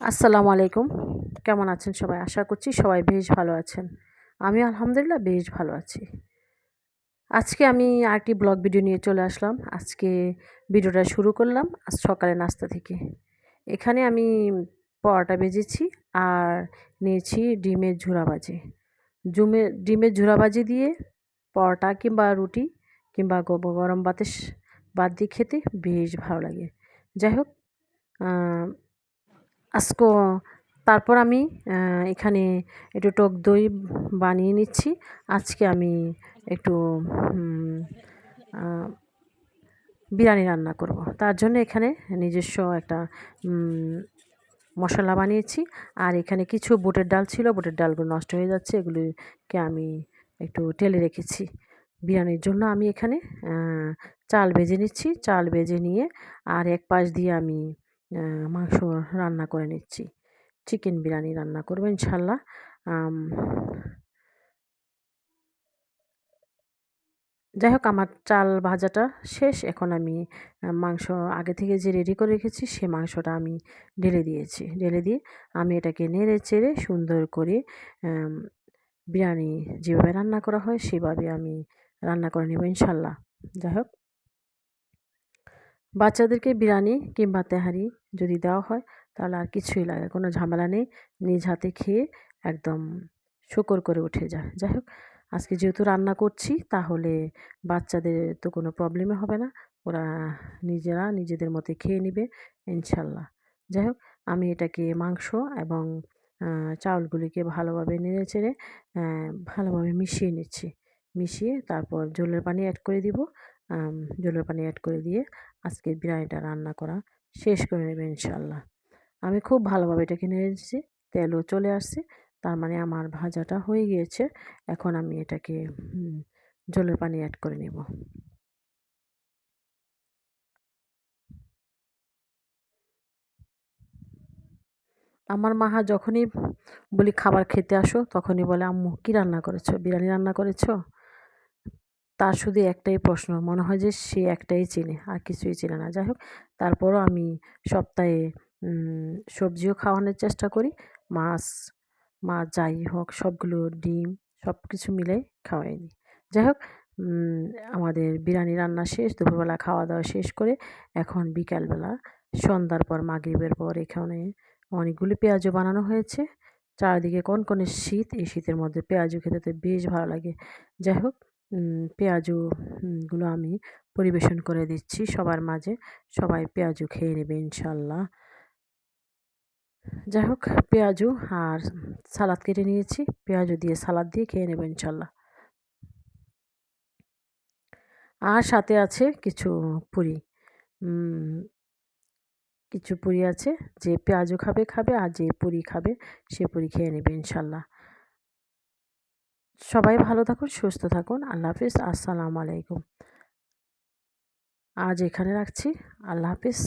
আসসালামু আলাইকুম। কেমন আছেন সবাই? আশা করছি সবাই বেশ ভালো আছেন। আমি আলহামদুলিল্লাহ বেশ ভালো আছি। আজকে আমি আরেকটি ব্লগ ভিডিও নিয়ে চলে আসলাম। আজকে ভিডিওটা শুরু করলাম আজ সকালে নাস্তা থেকে। এখানে আমি পরোটা ভেজেছি আর নিয়েছি ডিমের ঝুড়াবাজি জুমে, ডিমের ঝুড়াবাজি দিয়ে পরোটা কিংবা রুটি কিংবা গরম ভাতে বাদ দিয়ে খেতে বেশ ভালো লাগে। যাই হোক আজকে তারপর আমি এখানে একটু টক দই বানিয়ে নিচ্ছি। আজকে আমি একটু বিরিয়ানি রান্না করব। তার জন্য এখানে নিজস্ব একটা মশলা বানিয়েছি। আর এখানে কিছু বুটের ডাল ছিল, বুটের ডালগুলো নষ্ট হয়ে যাচ্ছে, এগুলিকে আমি একটু টেলে রেখেছি। বিরিয়ানির জন্য আমি এখানে চাল ভেজে নিচ্ছি। চাল ভেজে নিয়ে আর এক পাশ দিয়ে আমি মাংস রান্না করে নিচ্ছি। চিকেন বিরিয়ানি রান্না করব ইনশাল্লাহ যাই হোক আমার চাল ভাজাটা শেষ। এখন আমি মাংস আগে থেকে যে রেডি করে রেখেছি, সে মাংসটা আমি ঢেলে দিয়েছি। ঢেলে দিয়ে আমি এটাকে নেড়ে চেড়ে সুন্দর করে বিরিয়ানি যেভাবে রান্না করা হয়, সেভাবে আমি রান্না করে নেব ইনশাল্লাহ যাই হোক বাচ্চাদেরকে বিরিয়ানি কিংবা তেহারি যদি দেওয়া হয়, তাহলে আর কিছুই লাগে কোনো ঝামেলা নেই। নিজ হাতে খেয়ে একদম শুকর করে উঠে যায় যাই হোক, আজকে যেহেতু রান্না করছি, তাহলে বাচ্চাদের তো কোনো প্রবলেমই হবে না। ওরা নিজেরা নিজেদের মতো খেয়ে নেবে, ইনশাল্লাহ। যাই হোক, আমি এটাকে মাংস এবং চাউলগুলিকে ভালোভাবে নেড়ে চেড়ে ভালোভাবে মিশিয়ে নিচ্ছি। মিশিয়ে তারপর জলের পানি অ্যাড করে দিব। জলের পানি অ্যাড করে দিয়ে আজকের বিরিয়ানিটা রান্না করা শেষ করে নেবে ইনশাল্লাহ আমি খুব ভালোভাবে এটাকে নেড়েছি তেলও চলে আসছে, তার মানে আমার ভাজাটা হয়ে গিয়েছে। এখন আমি এটাকে জলের পানি অ্যাড করে নেব। আমার মাহা যখনই বলি, খাবার খেতে আসো, তখনই বলে, আম্মু, কী রান্না করেছ? বিরিয়ানি রান্না করেছ? তার শুধু একটাই প্রশ্ন, মনে হয় যে সে একটাই চেনে, আর কিছুই চেনে না। যাই হোক, তারপরও আমি সপ্তাহে সবজিও খাওয়ানোর চেষ্টা করি, মাছ মাছ যাই হোক, সবগুলো ডিম সব কিছু মিলে খাওয়াই দিই। যাই হোক আমাদের বিরিয়ানি রান্না শেষ, দুপুরবেলা খাওয়া দাওয়া শেষ করে এখন বিকালবেলা, সন্ধ্যার পর মাগরিবের পর এখানে অনেকগুলি পেঁয়াজও বানানো হয়েছে। চারিদিকে কনকনে শীত, এই শীতের মধ্যে পেঁয়াজও খেতে তো বেশ ভালো লাগে। যাই হোক পেঁয়াজুগুলো আমি পরিবেশন করে দিচ্ছি সবার মাঝে। সবাই পেঁয়াজু খেয়ে নেবে, ইনশাল্লাহ। যাই হোক, পেঁয়াজু আর সালাদ কেটে নিয়েছি। পেঁয়াজু দিয়ে সালাদ দিয়ে খেয়ে নেবে, ইনশাল্লাহ। আর সাথে আছে কিছু পুরি। কিছু পুরি আছে। যে পেঁয়াজু খাবে খাবে আর যে পুরি খাবে, সে পুরি খেয়ে নেবে, ইনশাল্লাহ। সবাই ভালো থাকুন সুস্থ থাকুন। আল্লাহ হাফিজ আসসালামু আলাইকুম। আজ এখানে রাখছি। আল্লাহ হাফিজ।